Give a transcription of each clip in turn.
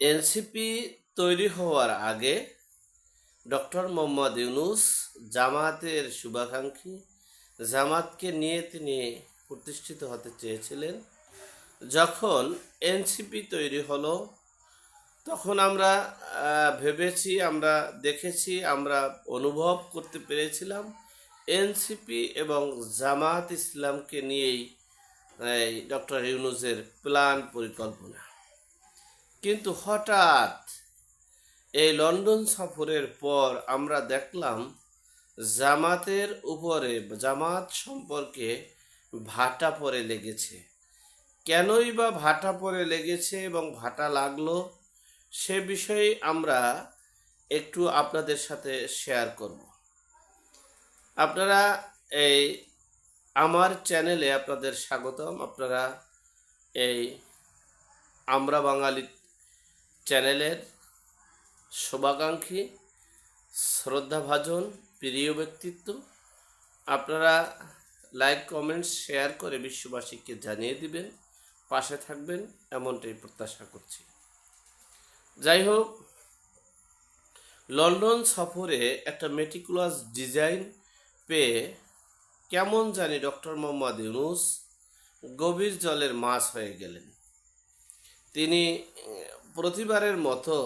NCP তৈরি হওয়ার আগে ডক্টর মোহাম্মদ ইউনুস জামাতের শুভাকাঙ্ক্ষী জামাতকে নিয়ে তিনি প্রতিষ্ঠিত হতে চেয়েছিলেন। যখন এনসিপি তৈরি হলো, তখন আমরা ভেবেছি, আমরা দেখেছি, আমরা অনুভব করতে পেরেছিলাম এনসিপি এবং জামাত ইসলামকে নিয়েই ডক্টর ইউনুসের প্ল্যান পরিকল্পনা। কিন্তু হঠাৎ এই লন্ডন সফরের পর আমরা দেখলাম জামাতের উপরে, জামাত সম্পর্কে ভাটা পরে লেগেছে। কেনই বা ভাটা পরে লেগেছে এবং ভাটা লাগল, সে বিষয়ে আমরা একটু আপনাদের সাথে শেয়ার করব। আপনারা এই আমার চ্যানেলে আপনাদের স্বাগতম। আপনারা এই আমরা বাঙালি চ্যানেলের শুভাকাঙ্ক্ষী, শ্রদ্ধাভাজন, প্রিয় ব্যক্তিত্ব। আপনারা লাইক কমেন্টস শেয়ার করে বিশ্ববাসীকে জানিয়ে দিবেন, পাশে থাকবেন, এমনটাই প্রত্যাশা করছি। যাই হোক, লন্ডন সফরে একটা মেটিকুলাস ডিজাইন পেয়ে কেমন জানি ডক্টর মোহাম্মদ ইউনুস গভীর জলের মাছ হয়ে গেলেন। তিনি প্রতিবারের মতো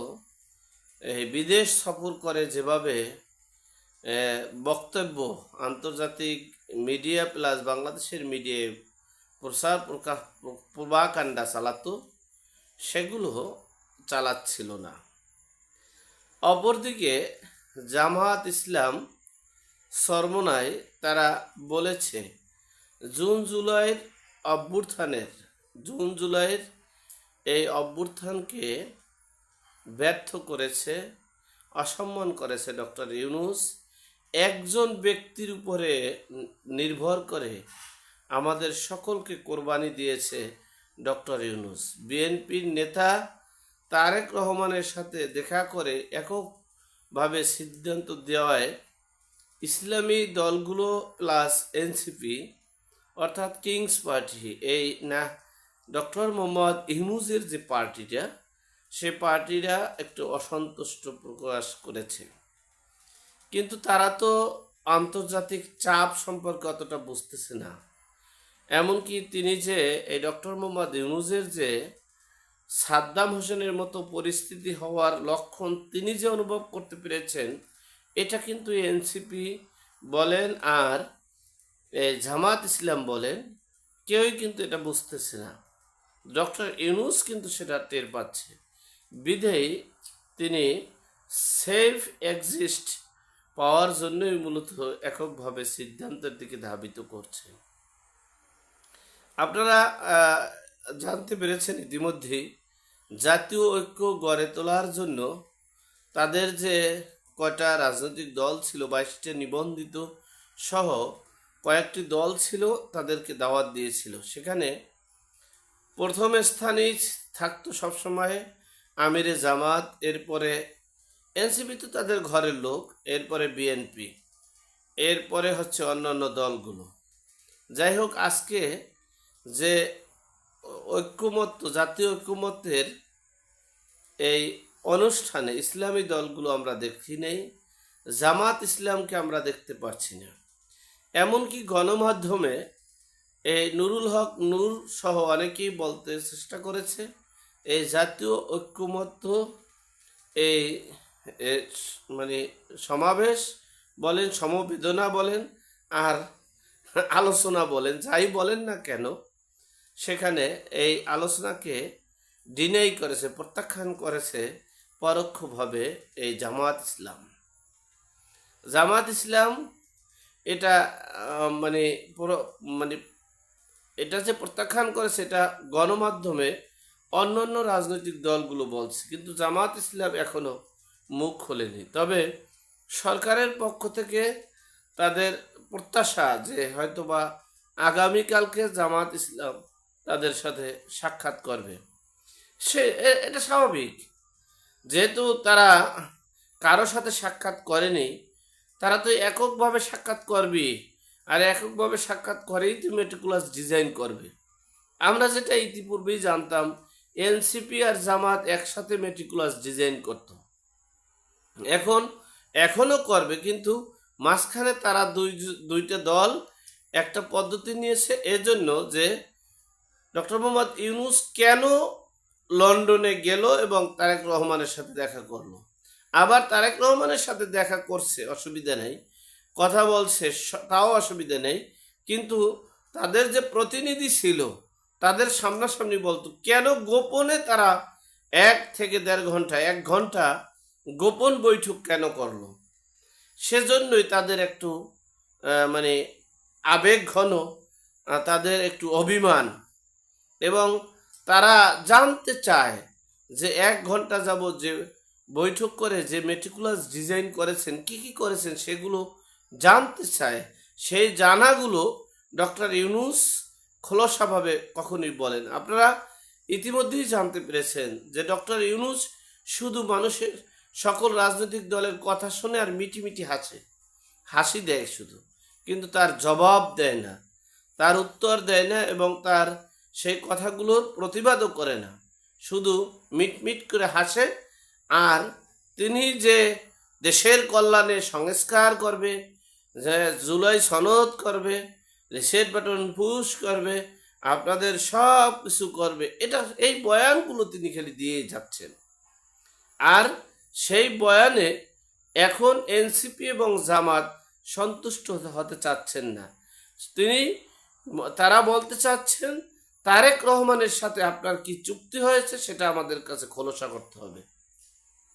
বিদেশ সফর করে যেভাবে বক্তব্য, আন্তর্জাতিক মিডিয়া প্লাস বাংলাদেশের মিডিয়ায় প্রসার প্রকাশ পূর্বাকাণ্ডা চালাতো, সেগুলো চালাচ্ছিল না। অপরদিকে জামায়াত ইসলাম সরমনায় তারা বলেছে, জুন জুলাইয়ের অভ্যুত্থানের, জুন জুলাইয়ের এই অভ্যুত্থানকে ব্যর্থ করেছে, অসম্মান করেছে ডক্টর ইউনুস। একজন ব্যক্তির উপরে নির্ভর করে আমাদের সকলকে কোরবানি দিয়েছে ডক্টর ইউনুস। বিএনপির নেতা তারেক রহমানের সাথে দেখা করে এককভাবে সিদ্ধান্ত দেওয়ায় ইসলামী দলগুলো প্লাস এনসিপি অর্থাৎ কিংস পার্টি, এই না ডক্টর মোহাম্মদ ইহমুজের যে পার্টিটা, সে পার্টিরা একটু অসন্তুষ্ট প্রকাশ করেছে। কিন্তু তারা তো আন্তর্জাতিক চাপ সম্পর্কে অতটা বুঝতেছে না। এমনকি তিনি যে এই ডক্টর মোহাম্মদ ইউনুজের যে সাদ্দাম হোসেনের মতো পরিস্থিতি হওয়ার লক্ষণ তিনি যে অনুভব করতে পেরেছেন, এটা কিন্তু এনসিপি বলেন আর জামাত ইসলাম বলেন, কেউই কিন্তু এটা বুঝতেছে না। ডক্টর ইউনুস কিন্তু সেটা টের পাচ্ছে। বিধেই তিনি সেফ এক্সিস্ট পাওয়ার জন্যই মূলত এককভাবে সিদ্ধান্তের দিকে ধাবিত করছে আপনারা জানতে পেরেছেন ইতিমধ্যেই জাতীয় ঐক্য গড়ে তোলার জন্য তাদের যে কয়টা রাজনৈতিক দল ছিল, বাইশটা নিবন্ধিত সহ কয়েকটি দল ছিল তাদেরকে দাওয়াত দিয়েছিল। সেখানে প্রথম স্থানেই থাকতো সবসময় আমিরে জামাত, এরপরে এনসিপি তো তাদের ঘরের লোক, এরপরে বিএনপি, এরপরে হচ্ছে অন্যান্য দলগুলো। যাই হোক, আজকে যে ঐক্যমত্য, জাতীয় ঐক্যমত্যের এই অনুষ্ঠানে ইসলামী দলগুলো আমরা দেখছি নেই, জামাত ইসলামকে আমরা দেখতে পাচ্ছি না। এমনকি গণমাধ্যমে এই নুরুল হক, নূর সহ অনেকেই বলতে চেষ্টা করেছে এই জাতীয় ঐক্যমত্য এই মানে সমাবেশ বলেন, সমবেদনা বলেন, আর আলোচনা বলেন, যাই বলেন না কেন, সেখানে এই আলোচনাকে ডিনাই করেছে, প্রত্যাখ্যান করেছে পরোক্ষভাবে এই জামাত ইসলাম। জামাত ইসলাম এটা মানে মানে এটা যে প্রত্যাখ্যান করে সেটা গণমাধ্যমে অন্য অন্য রাজনৈতিক দলগুলো বলছে, কিন্তু জামাত ইসলাম এখনও মুখ খোলেনি। তবে সরকারের পক্ষ থেকে তাদের প্রত্যাশা যে হয়তোবা আগামীকালকে জামাত ইসলাম তাদের সাথে সাক্ষাৎ করবে। সে এটা স্বাভাবিক। যেহেতু তারা কারও সাথে সাক্ষাৎ করেনি, তারা তো এককভাবে সাক্ষাৎ করবে আর এককভাবে সাক্ষাৎ করেই তো মেট্রিকুলাস ডিজাইন করবে। আমরা যেটা ইতিপূর্বেই জানতাম, এনসিপি আর জামাত একসাথে মেট্রিকুলাস ডিজাইন করত। এখন এখনও করবে, কিন্তু মাঝখানে তারা দুই, দুইটা দল একটা পদ্ধতি নিয়েছে এজন্য যে ডক্টর মোহাম্মদ ইউনুস কেন লন্ডনে গেল এবং তারেক রহমানের সাথে দেখা করল? আবার তারেক রহমানের সাথে দেখা করছে, অসুবিধা নেই। কথা বলছে তাও অসুবিধা নেই। কিন্তু তাদের যে প্রতিনিধি ছিল, তাদের সামনাসামনি বলতো, কেন গোপনে তারা এক থেকে দেড় ঘণ্টা, এক ঘণ্টা গোপন বৈঠক কেন করল? সেজন্যই তাদের একটু মানে আবেগ ঘন তাদের একটু অভিমান। এবং তারা জানতে চায় যে এক ঘণ্টা যাবত যে বৈঠক করে, যে মেটিকুলাস ডিজাইন করেছেন, কি কি করেছেন, সেগুলো জানতে চায়, সেই জানাগুলো ডক্টর ইউনুস খোলসাভাবে কখনোই বলেন। আপনারা ইতিমধ্যেই জানতে পেরেছেন যে ডক্টর ইউনুস শুধু মানুষের সকল রাজনৈতিক দলের কথা শুনে আর মিটি মিটি হাসে। হাসি দেয় শুধু, কিন্তু তার জবাব দেয় না। তার উত্তর দেয় না এবং তার সেই কথাগুলোর প্রতিবাদও করে না। শুধু মিট মিট করে হাসে আর তিনি যে দেশের কল্যাণে সংস্কার করবে যে জুলাই সনদ করবে রিসেট বাটন পুশ করবে, আপনাদের সব কিছু করবে। এটা এই বয়ানগুলো তিনি খালি দিয়ে যাচ্ছেন। আর সেই বয়ানে এখন এনসিপি এবং জামাত সন্তুষ্ট হতে- চাচ্ছেন না। তিনি তারা বলতে চাচ্ছেন, তারেক রহমানের সাথে আপনার কি চুক্তি হয়েছে সেটা আমাদের কাছে খোলসা করতে হবে।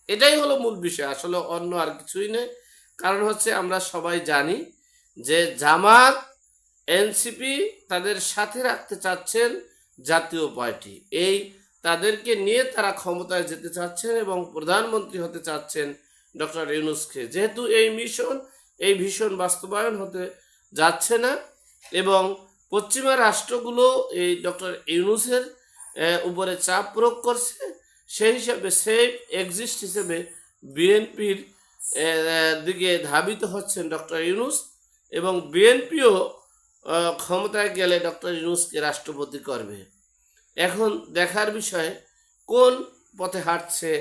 এটাই হলো মূল বিষয়। আসলে অন্য আর কিছুই নেই কারণ হচ্ছে আমরা সবাই জানি যে জামাত, এনসিপি তাদের সাথে রাখতে চাচ্ছেন জাতীয় পার্টি। এই তাদেরকে নিয়ে তারা ক্ষমতায় যেতে চাচ্ছেন এবং প্রধানমন্ত্রী হতে চাচ্ছেন ডক্টর ইউনুসকে। যেহেতু এই মিশন, এই ভীষণ বাস্তবায়ন হতে যাচ্ছে না এবং পশ্চিমা রাষ্ট্রগুলো এই ডক্টর ইউনুসের উপরে চাপ প্রয়োগ করছে, সেই হিসাবে সেফ এক্সিস্ট হিসেবে বিএনপির দিকে ধাবিত হচ্ছেন ডক্টর ইউনুস এবং বিএনপিও ক্ষমতায় গেলে ডক্টর ইউনুসকে রাষ্ট্রপতি করবে। এখন দেখার বিষয়, কোন পথে হাঁটছে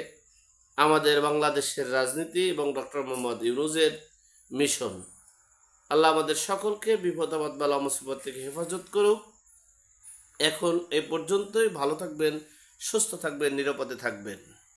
আমাদের বাংলাদেশের রাজনীতি এবং ডক্টর মোহাম্মদ ইউনুসের মিশন? আল্লাহ আমাদের সকলকে বিপদ, আপদ, বালা, মুসিবত থেকে হেফাজত করুক। এখন এ পর্যন্তই। ভালো থাকবেন, সুস্থ থাকবেন, নিরাপদে থাকবেন।